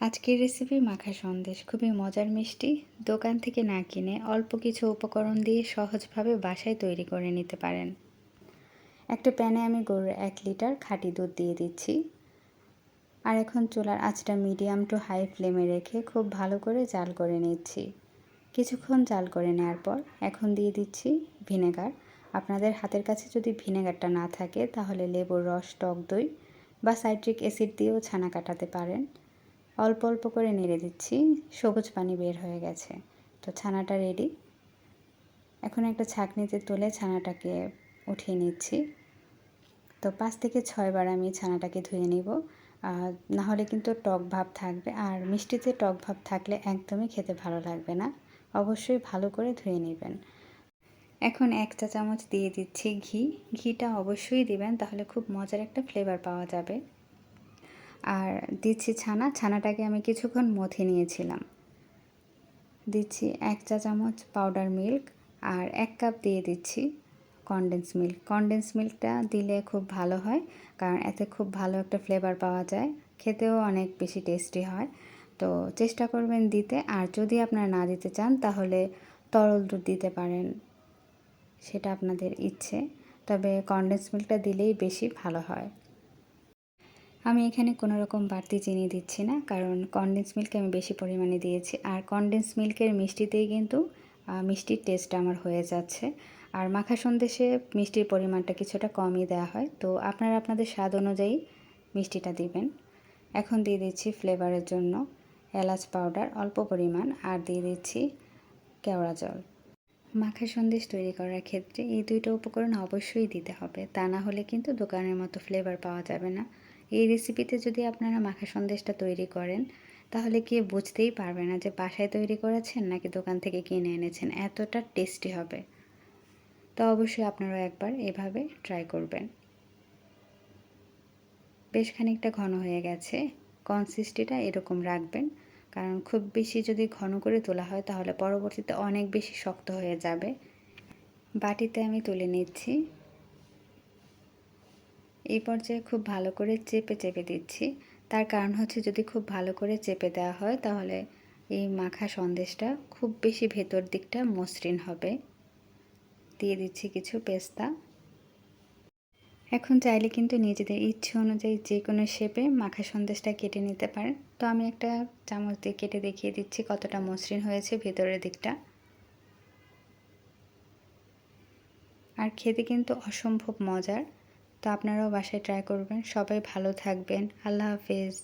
আজকের রেসিপি মাখা সন্দেশ। খুবই মজার, মিষ্টি। দোকান থেকে না কিনে অল্প কিছু উপকরণ দিয়ে সহজভাবে বাসায় তৈরি করে নিতে পারেন। একটা প্যানে আমি গরুর এক লিটার খাঁটি দুধ দিয়ে দিচ্ছি। আর এখন চুলার আঁচটা মিডিয়াম টু হাই ফ্লেমে রেখে খুব ভালো করে জাল করে নিচ্ছি। কিছুক্ষণ জাল করে নেওয়ার পর এখন দিয়ে দিচ্ছি ভিনেগার আপনাদের হাতের কাছে যদি ভিনেগারটা না থাকে, তাহলে লেবুর রস, টক দই বা সাইট্রিক অ্যাসিড দিয়েও ছানা কাটাতে পারেন। অল্প অল্প করে নেড়ে দিচ্ছি, সবুজ পানি বের হয়ে গেছে। তো ছানাটা রেডি এখন একটা ছাঁকনিতে তুলে ছানাটাকে উঠিয়ে নিচ্ছি। তো পাঁচ থেকে ছয়বার আমি ছানাটাকে ধুয়ে নিব। না হলে কিন্তু টক ভাব থাকবে। আর মিষ্টিতে টক ভাব থাকলে একদমই খেতে ভালো লাগবে না। অবশ্যই ভালো করে ধুয়ে নেবেন। এখন এক চা চামচ দিয়ে দিচ্ছি ঘি। ঘিটা অবশ্যই দিবেন, তাহলে খুব মজার একটা ফ্লেভার পাওয়া যাবে। আর দিচ্ছি ছানা। ছানাটাকে আমি কিছুক্ষণ মথে নিয়েছিলাম। দিচ্ছি এক চা চামচ পাউডার মিল্ক আর এক কাপ দিয়ে দিচ্ছি কনডেন্স মিল্ক কনডেন্স মিল্কটা দিলে খুব ভালো হয়, কারণ এতে খুব ভালো একটা ফ্লেভার পাওয়া যায়। খেতেও অনেক বেশি টেস্টি হয়। তো চেষ্টা করবেন দিতে। আর যদি আপনারা না দিতে চান, তাহলে তরল দুধ দিতে পারেন। সেটা আপনাদের ইচ্ছে। তবে কনডেন্স মিল্কটা দিলেই বেশি ভালো হয়। আমি এখানে কোনো রকম বাড়তি চিনি দিচ্ছি না, কারণ কনডেন্স মিল্ক আমি বেশি পরিমাণে দিয়েছি। আর কনডেন্স মিল্কের মিষ্টিতেই কিন্তু মিষ্টির টেস্ট আমার হয়ে যাচ্ছে। আর মাখা সন্দেশে মিষ্টির পরিমাণটা কিছুটা কমই দেওয়া হয়। তো আপনারা আপনাদের স্বাদ অনুযায়ী মিষ্টিটা দিবেন। এখন দিয়ে দিচ্ছি ফ্লেভারের জন্য এলাচ পাউডার অল্প পরিমাণ, আর দিয়ে দিচ্ছি কেওড়া জল। মাখা সন্দেশ তৈরি করার ক্ষেত্রে এই দুইটা উপকরণ অবশ্যই দিতে হবে। তা না হলে কিন্তু দোকানের মতো ফ্লেভার পাওয়া যাবে না। এই রেসিপিতে যদি আপনারা মাখা সন্দেশটা তৈরি করেন, তাহলে কি বুঝতেই পারবে না যে বাসায় তৈরি করেছেন নাকি দোকান থেকে কিনে এনেছেন, এতটা টেস্টি হবে। তো অবশ্যই আপনারা একবার এভাবে ট্রাই করবেন। বেশ খানিকটা ঘন হয়ে গেছে। কনসিস্টিটা এরকম রাখবেন, কারণ খুব বেশি যদি ঘন করে তোলা হয়, তাহলে পরবর্তীতে অনেক বেশি শক্ত হয়ে যাবে। বাটিতে আমি তুলে নিচ্ছি। এই পর্যায়ে খুব ভালো করে চেপে চেপে দিচ্ছি। তার কারণ হচ্ছে যদি খুব ভালো করে চেপে দেওয়া হয়, তাহলে এই মাখা সন্দেশটা খুব বেশি ভেতর দিকটা মসৃণ হবে। দিয়ে দিচ্ছি কিছু পেস্তা। এখন চাইলে কিন্তু নিজেদের ইচ্ছে অনুযায়ী যে কোনো শেপে মাখা সন্দেশটা কেটে নিতে পারেন। তো আমি একটা চামচ দিয়ে কেটে দেখিয়ে দিচ্ছি কতটা মসৃণ হয়েছে ভেতরের দিকটা। আর খেতে কিন্তু অসম্ভব মজার। তো আপনারাও বাসায় ট্রাই করবেন। সবাই ভালো থাকবেন। আল্লাহ হাফেজ।